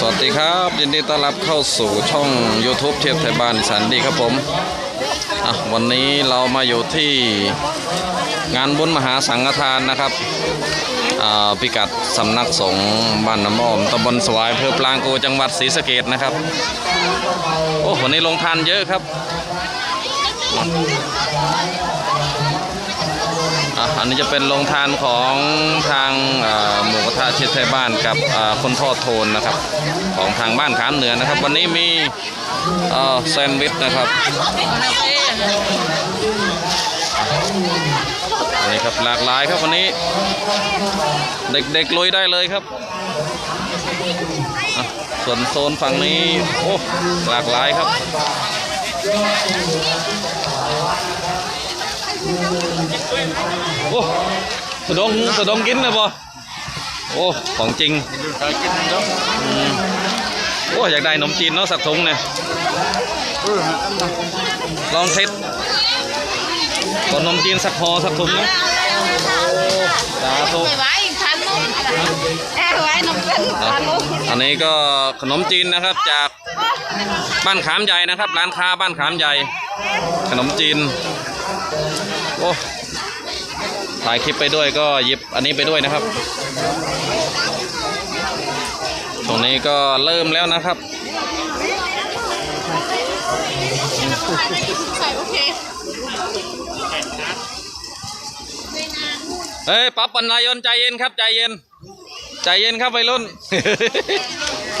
สวัสดีครับ ยินดีต้อนรับเข้าสู่ช่อง YouTube เทียบไทยบ้านสันดีครับผมอะวันนี้เรามาอยู่ที่งานบุญมหาสังฆทานนะครับอ่าพิกัดสำนักสงฆ์บ้านน้ำอ้อมตำบลสวายอำเภอปลางกูจังหวัดศรีสะเกดนะครับ โอ้วันนี้ลงทานเยอะครับ อันนี้จะเป็นโรงทานของทางหมูกระทะเชียไทยบ้านกับคนทอดโทนนะครับ ของทางบ้านขามเหนือนะครับ วันนี้มีแซนด์วิชนะครับนี่ครับหลากหลายครับวันนี้ เด็กๆลุยได้เลยครับ ส่วนโซนฝั่งนี้ โอ้หลากหลายครับ โอ้สะดงสะดงกินนะบ่โอ้ ของจริงโอ้อยากได้ขนมจีนเนาะสักถุงเนี่ยลองเทสขนมจีนสักห่อสักถุงนะสาธุไว้ทันลูกแอบไว้น้องนะอันนี้ก็ขนมจีนนะครับจากบ้านขามใหญ่นะครับ ร้านค้าบ้านขามใหญ่ ขนมจีน โอ้ถ่ายคลิปไปด้วยก็หยิบอันนี้ไปด้วยนะครับ ตรงนี้ก็เริ่มแล้วนะครับใส่โอเคเฮ้ยปั๊บปันนายนใจเย็นครับใจเย็น ใจเย็นครับวัยรุ่น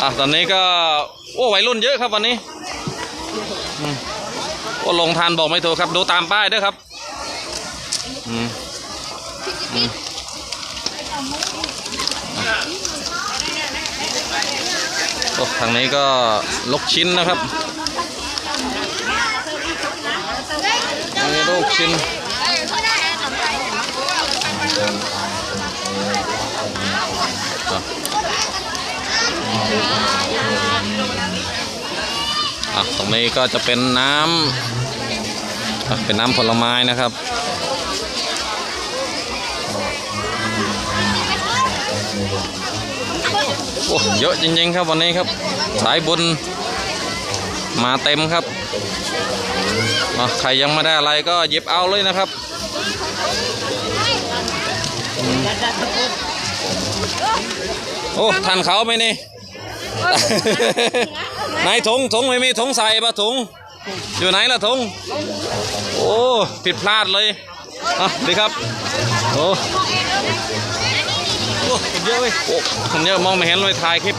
อะตอนนี้ก็ โอ้วัยรุ่นเยอะครับวันนี้ อืมโอ้ลงทานบอกไม่ถูกครับ ดูตามป้ายด้วยครับอืมอืมโอ้ทางนี้ก็ลกชิ้นนะครับนี่ลูกชิ้นอะตรงนี้ก็จะเป็นน้ำ เป็นน้ำผลไม้นะครับโอ้เยอะจริงๆครับวันนี้ครับ สายบุญมาเต็มครับใครยังไม่ได้อะไรก็หยิบเอาเลยนะครับโอ้ทันเขาไหมนี่ไหนถุงถุงไม่มีถุงใส่ปะถุง อยู่ไหนล่ะถุงโอ้ผิดพลาดเลยอะดีครับโอ้โอ้คนเยอะเว้ยโอ้คนเยอะมองไม่เห็นเลยถ่ายคลิป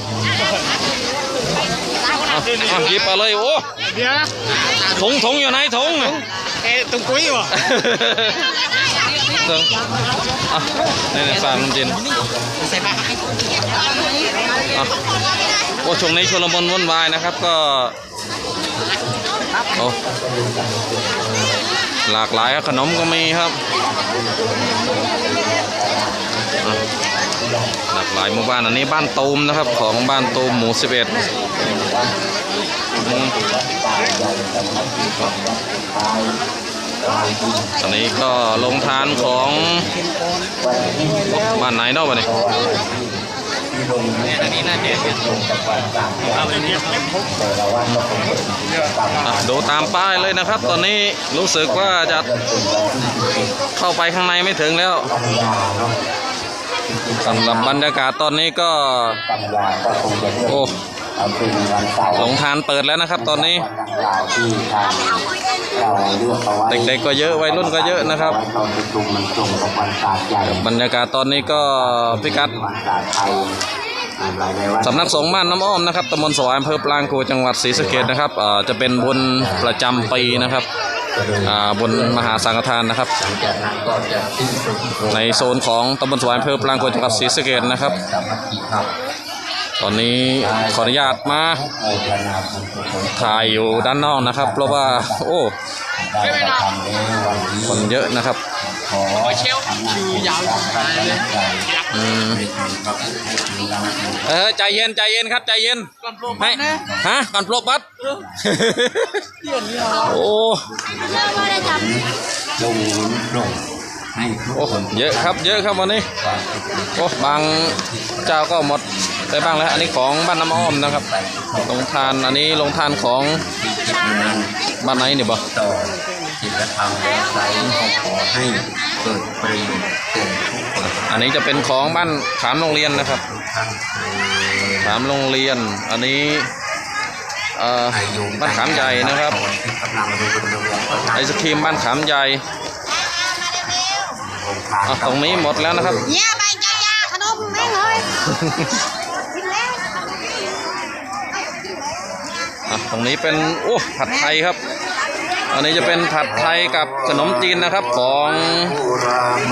อะอะหยิบเอาเลยโอ้เดี๋ยวถุงถุงอยู่ไหนถุงเอ๊ะตรงกุ้ยวะถุงอะนี่นี่ฝากน้ำจินใส่ปากอะโอ้ช่วงนี้ชลมุนวุ่นวายนะครับ ก็ โอ้หลากหลายครับขนมก็มีครับ หลากหลายหมู่บ้านอันนี้บ้านตูมนะครับ ของบ้านตูมหมู่สิบเอ็ดอันนี้ก็ลงทานของบ้านไหนเนาะวะนี่อันนี้น่าเด็ดเอาไปเนี่ยอะดูตามป้ายเลยนะครับ ตอนนี้รู้สึกว่าจะเข้าไปข้างในไม่ถึงแล้วสำหรับบรรยากาศตอนนี้ก็ โอ้ หลงทานเปิดแล้วนะครับ ตอนนี้เด็กๆก็เยอะวัยรุ่นก็เยอะนะครับตอนประชุมมันตรงกับวันศาสตร์ใหญ่บรรยากาศตอนนี้ก็พิกัดวันศาสตร์ไทยหลายๆวันสำนักสงฆ์บ้านน้ำอ้อมนะครับตำบลสวายอำเภอปรางกูจังหวัดศรีสะเกดนะครับเอ่อจะเป็นบุญประจำปีนะครับอ่าบุญมหาสังฆทานนะครับจากนั้นก็จะสิ้นสุดในโซนของตำบลสวายอำเภอปรางกูจังหวัดศรีสะเกดนะครับสามัคคีภาพ ตอนนี้ขออนุญาตมาโมทนาบุญกุศลถ่ายอยู่ด้านนอกนะครับ เพราะว่า โอ้ได้กระทำในวันนี้คนเยอะนะครับขอเชลคิวยาวตายเลยอืมเออใจเย็นใจเย็นครับใจเย็นไม่ฮะก่อนปลกบัตรโอ้ลงหนุนลงให้ทุกโอ้คนเยอะครับเยอะครับวันนี้โอ้บางเจ้าก็หมด ได้บ้างแล้ว อันนี้ของบ้านน้ำอ้อมนะครับลงทานอันนี้ลงทานของบ้านไหนเนี่ยบ่ต่อจิตธรรมและใสขอให้เกิดประโยชน์เกิดทุกข์อันนี้จะเป็นของบ้านขามโรงเรียนนะครับขามโรงเรียน อันนี้เอ่อบ้านขามใหญ่นะครับไอศครีมบ้านขามใหญ่ตรงนี้หมดแล้วนะครับเนี่ยใบยายาขนมแม่เลยกินแล้ว อะ ตรงนี้เป็นโอ้ผัดไทยครับ อันนี้จะเป็นผัดไทยกับขนมจีนนะครับของ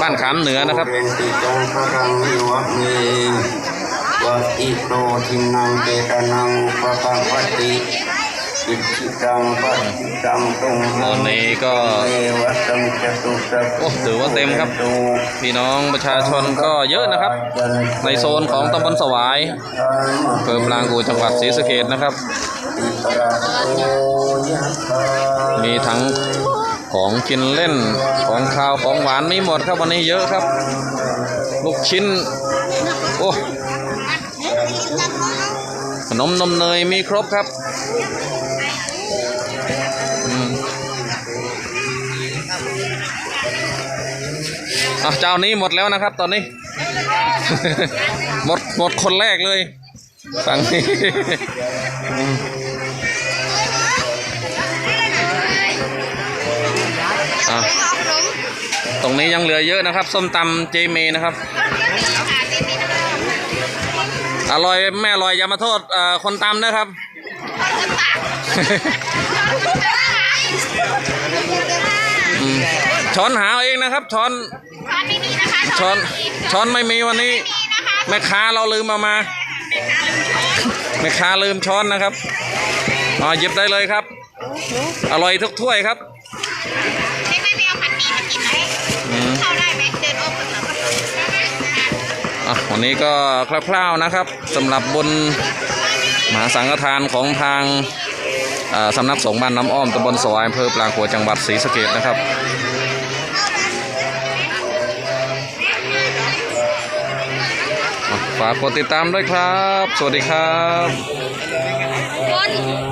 บ้านขามเหนือนะครับวัตอิโตทินังเตตนังอุปปังวัติอิจิตังปัจจิตังตุงตอนนี้ก็วัตังจตุสัพโอ้ถือว่าเต็มครับ พี่น้องประชาชนก็เยอะนะครับ ในโซนของตำบลสวายอำเภอปรางกูจังหวัดศรีสะเกดนะครับ มีทั้งของกินเล่นของข้าวของหวานไมีหมดครับวันนี้เยอะครับ ลูกชิ้น โอ้ขนมนมเนยมีครบครับอืมอะเจ้านี้หมดแล้วนะครับตอนนี้ หมดหมดคนแรกเลยฝั่งนี้ ตรงนี้ยังเหลือเยอะนะครับ ส้มตำเจเมนะครับ อร่อยแม่อร่อยอย่ามาโทษเอ่อคนตำนะครับอืมช้อนหาเอาเองนะครับ ช้อนช้อนไม่มีนะคะช้อนช้อนไม่มีวันนี้ แม่ค้าเราลืมมามา แม่ค้าลืมช้อนนะครับอ๋อหยิบได้เลยครับ อร่อยทุกถ้วยครับ อะวันนี้ก็คร่าวๆนะครับสำหรับบนมหาสังฆทานของทางาสำนักสงฆ์บ้านน้ำอ้อมตำบลสวายอำเภอปรางขัวจังหวัดศรีสะเกดนะครับฝากกดติดตามด้วยครับ สวัสดีครับ